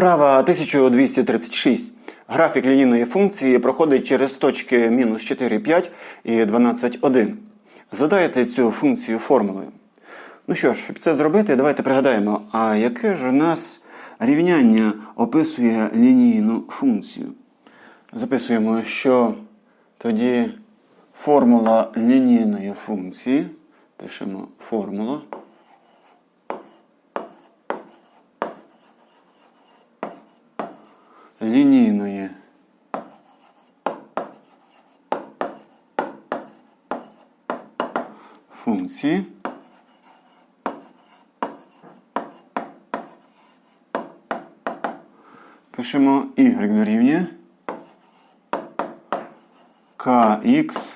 Вправа 1236. Графік лінійної функції проходить через точки мінус 4, 5 і 12, 1. Задайте цю функцію формулою. Ну що ж, щоб це зробити, давайте пригадаємо, а яке ж у нас рівняння описує лінійну функцію? Записуємо, що тоді формула лінійної функції. Пишемо формула. лінійної функції пишемо y дорівнює kx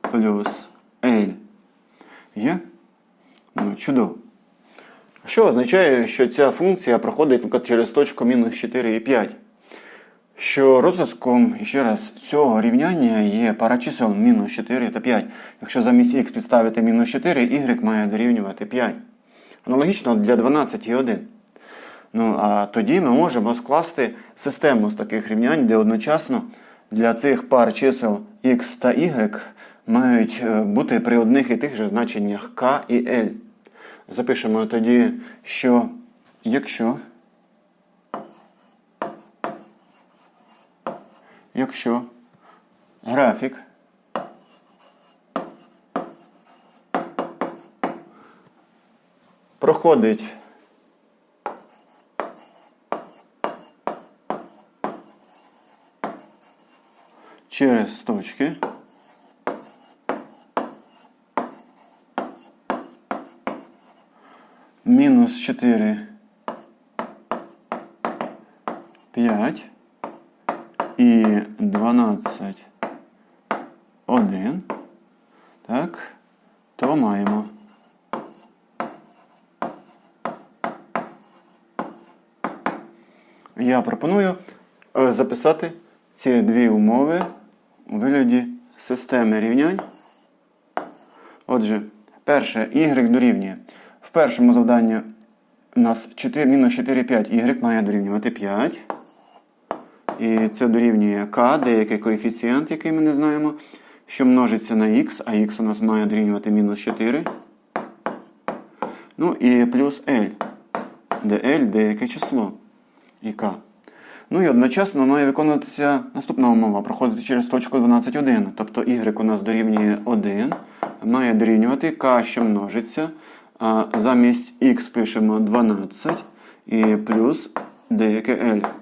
плюс L. Є? Ну, чудово. Що означає, що ця функція проходить через точку мінус 4 і 5? Що розв'язком ще раз, цього рівняння є пара чисел мінус 4 та 5. Якщо замість х підставити мінус 4, y має дорівнювати 5. Аналогічно для 12 і 1. Ну, а тоді ми можемо скласти систему з таких рівнянь, де одночасно для цих пар чисел x та y мають е, бути при одних і тих же значеннях k і l. Запишемо тоді, що якщо якщо графік проходить через точки мінус 4 5 і 12 1, так, то маємо. Я пропоную е, записати ці дві умови у вигляді системи рівнянь. Отже, перше, y дорівнює. В першому завданні у нас 4, мінус 4, 5, y має дорівнювати 5. І це дорівнює k, деякий коефіцієнт, який ми не знаємо, що множиться на x, а x у нас має дорівнювати мінус 4. Ну і плюс L, де L деяке число і k. Ну і одночасно має виконуватися наступна умова, проходити через точку 12,1. Тобто y у нас дорівнює 1, має дорівнювати k, що множиться. Замість x пишемо 12 і плюс деяке L.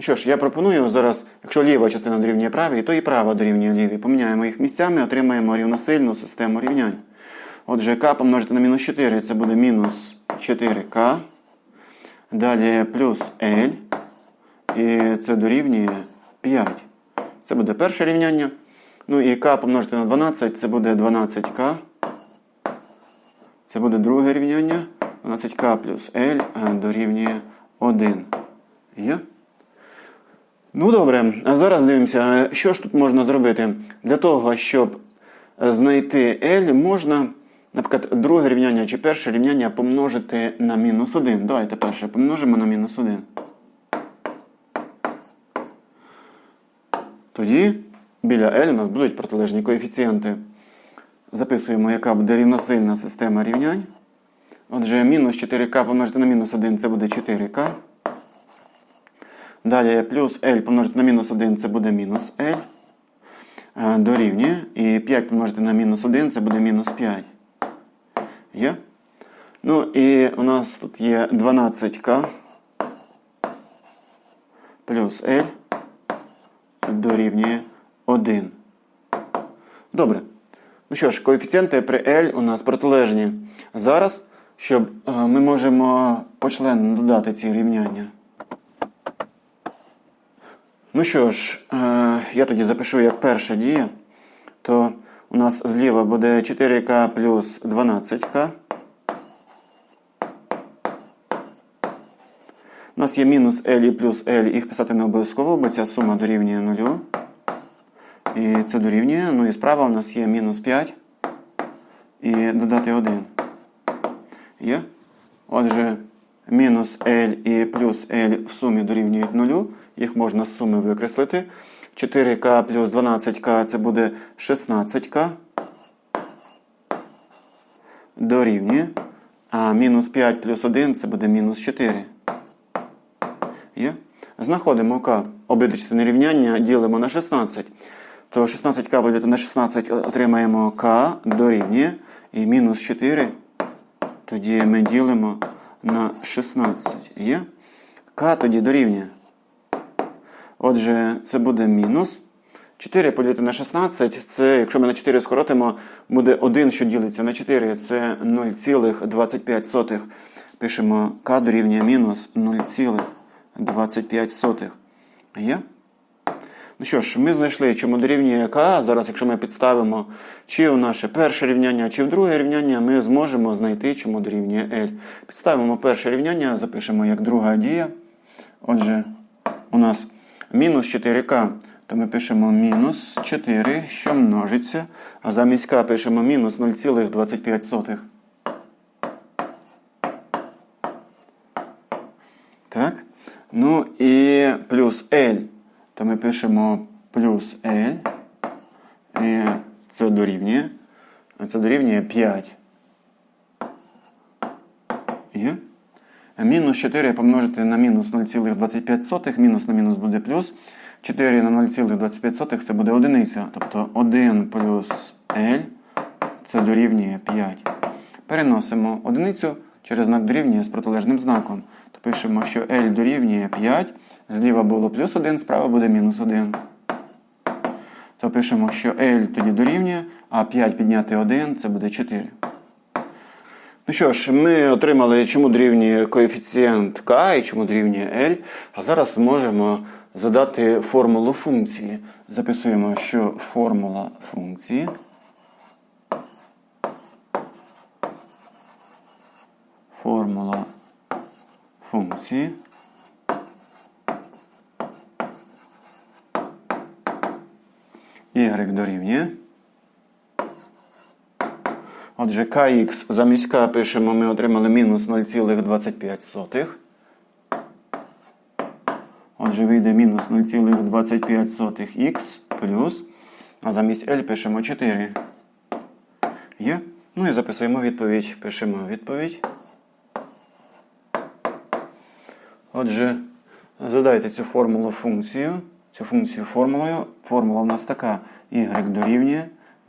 Що ж, я пропоную зараз, якщо ліва частина дорівнює правій, то і права дорівнює лівій. Поміняємо їх місцями, отримаємо рівносильну систему рівнянь. Отже, k помножити на мінус 4 це буде мінус 4k. Далі плюс L. І це дорівнює 5. Це буде перше рівняння. Ну і k помножити на 12, це буде 12k. Це буде друге рівняння. 12k плюс L дорівнює 1. Є? Ну добре, а зараз дивимося, що ж тут можна зробити. Для того, щоб знайти L, можна, наприклад, друге рівняння чи перше рівняння помножити на мінус 1. Давайте перше помножимо на мінус 1. Тоді біля L у нас будуть протилежні коефіцієнти. Записуємо, яка буде рівносильна система рівнянь. Отже, мінус 4К помножити на мінус 1 це буде 4К. Далі плюс L помножити на мінус 1 це буде мінус L. Дорівнює. І 5 помножити на мінус 1 це буде мінус 5. Є? Ну і у нас тут є 12К плюс L дорівнює 1. Добре. Ну що ж, коефіцієнти при L у нас протилежні. Зараз, щоб ми можемо почленно додати ці рівняння. Ну що ж, я тоді запишу як перша дія, то у нас зліва буде 4К плюс 12К. У нас є мінус L і плюс L, їх писати не обов'язково, бо ця сума дорівнює 0. І це дорівнює. Ну і справа у нас є мінус 5 і додати 1. Є? Отже, мінус L і плюс L в сумі дорівнюють 0. Їх можна з суми викреслити. 4К плюс 12К це буде 16К. Дорівнює. А мінус 5 плюс 1 це буде мінус 4. Є? Знаходимо К. Обидві частини рівняння ділимо на 16. То 16К поділити на 16 отримаємо К дорівнює. І мінус 4. Тоді ми ділимо на 16. Є? К тоді дорівнює. Отже, це буде мінус. 4 поділити на 16, це, якщо ми на 4 скоротимо, буде 1, що ділиться на 4, це 0,25. Пишемо К дорівнює мінус 0,25. Є? Ну що ж, ми знайшли, чому дорівнює К. Зараз, якщо ми підставимо чи в наше перше рівняння, чи в друге рівняння, ми зможемо знайти, чому дорівнює L. Підставимо перше рівняння, запишемо як друга дія. Отже, у нас мінус 4К, то ми пишемо мінус 4, що множиться, а замість К пишемо мінус 0,25. Так. Ну і плюс L, то ми пишемо плюс L. І це дорівнює. Це дорівнює 5. Є. Мінус 4 помножити на мінус 0,25, мінус на мінус буде плюс. 4 на 0,25 це буде одиниця. Тобто 1 плюс L це дорівнює 5. Переносимо одиницю через знак дорівнює з протилежним знаком. То пишемо, що L дорівнює 5. Зліва було плюс 1, справа буде мінус 1. То пишемо, що L тоді дорівнює, а 5 підняти 1 це буде 4. Ну що ж, ми отримали, чому дорівнює коефіцієнт k і чому дорівнює L. А зараз можемо задати формулу функції. Записуємо, що формула функції. Формула функції. Y дорівнює. Отже, kx замість k пишемо, ми отримали мінус 0,25. Отже, вийде мінус 0,25х плюс. А замість L пишемо 4. Є? Ну і записуємо відповідь. Пишемо відповідь. Отже, задайте цю формулу функцію. Цю функцію формулою. Формула у нас така. y дорівнює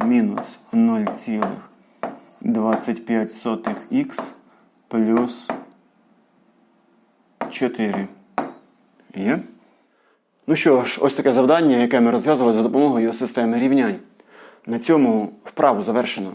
мінус 0,25х плюс 4. Є? Ну що ж, ось таке завдання, яке ми розв'язували за допомогою системи рівнянь. На цьому вправу завершено.